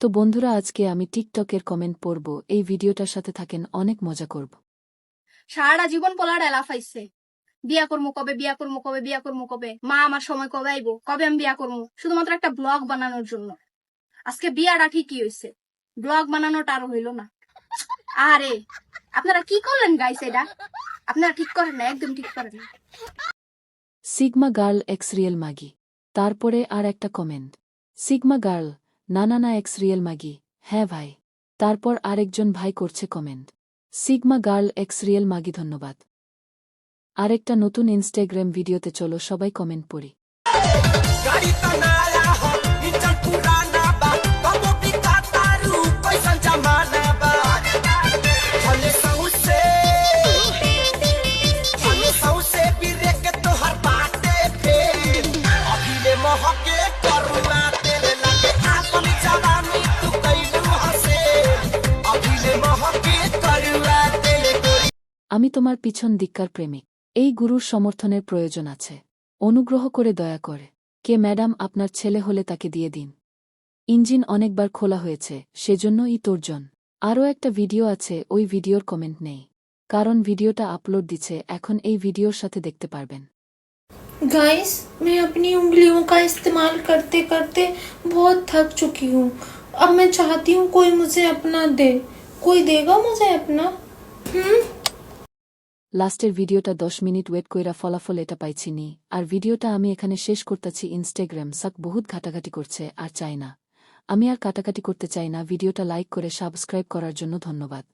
তো বন্ধুরা আজকে আমি টিকটকের কমেন্ট পড়ব। এই ভিডিওটার সাথে থাকেন অনেক মজা করব। সারাটা জীবন পোলার এলাফাইছে বিয়া করব কবে বিয়া করব কবে বিয়া করব কবে? মা আমার সময় কবে আইবো? কবে আমি বিয়া করব শুধুমাত্র একটা ব্লগ বানানোর জন্য। আজকে বিয়াটা ঠিকই হয়েছে ব্লগ বানানোটা আর হইল না। আরে আপনারা কি করলেন গাইস এটা? আপনারা ঠিক করেন না একদম ঠিক করেন না। সিগমা গার্ল এক্স রিয়েল মাগি। তারপরে আর একটা কমেন্ট সিগমা গার্ল না না না, এক্স রিয়েল মাগি হ্যাঁ ভাই। তারপর আরেকজন ভাই করছে comment. Sigma girl, ex real মাগি ধন্যবাদ। আরেকটা নতুন ইনস্টাগ্রাম ভিডিওতে চলো, সবাই কমেন্ট পড়ি। আমি তোমার পিছন দিককার প্রেমিক এই গুরুর সমর্থনের প্রয়োজন আছে অনুগ্রহ করে দয়া করে কে ম্যাডাম আপনার ছেলে হলে তাকে দিয়ে দিন ইঞ্জিন অনেকবার খোলা হয়েছে সেজন্যই তোরজন আরও একটা ভিডিও আছে ওই ভিডিওর কমেন্ট নেই কারণ ভিডিওটা আপলোড দিচ্ছে এখন এই ভিডিওর সাথে দেখতে পারবেন गाइस मैं अपनी उंगलियों का इस्तेमाल करते करते बहुत थक चुकी हूँ अब मैं चाहती हूँ कोई मुझे अपना दे कोई देगा मुझे अपना हम्म লাস্টের ভিডিওটা দশ মিনিট ওয়েট কইরা ফলাফল এটা পাইছি নি আর ভিডিওটা আমি এখানে শেষ করতেছি ইনস্টাগ্রাম সাক বহুত ঘাটাঘাটি করছে, আর চাই না। আমি আর কাটাকাটি করতে চাই না, ভিডিওটা লাইক করে সাবস্ক্রাইব করার জন্য ধন্যবাদ।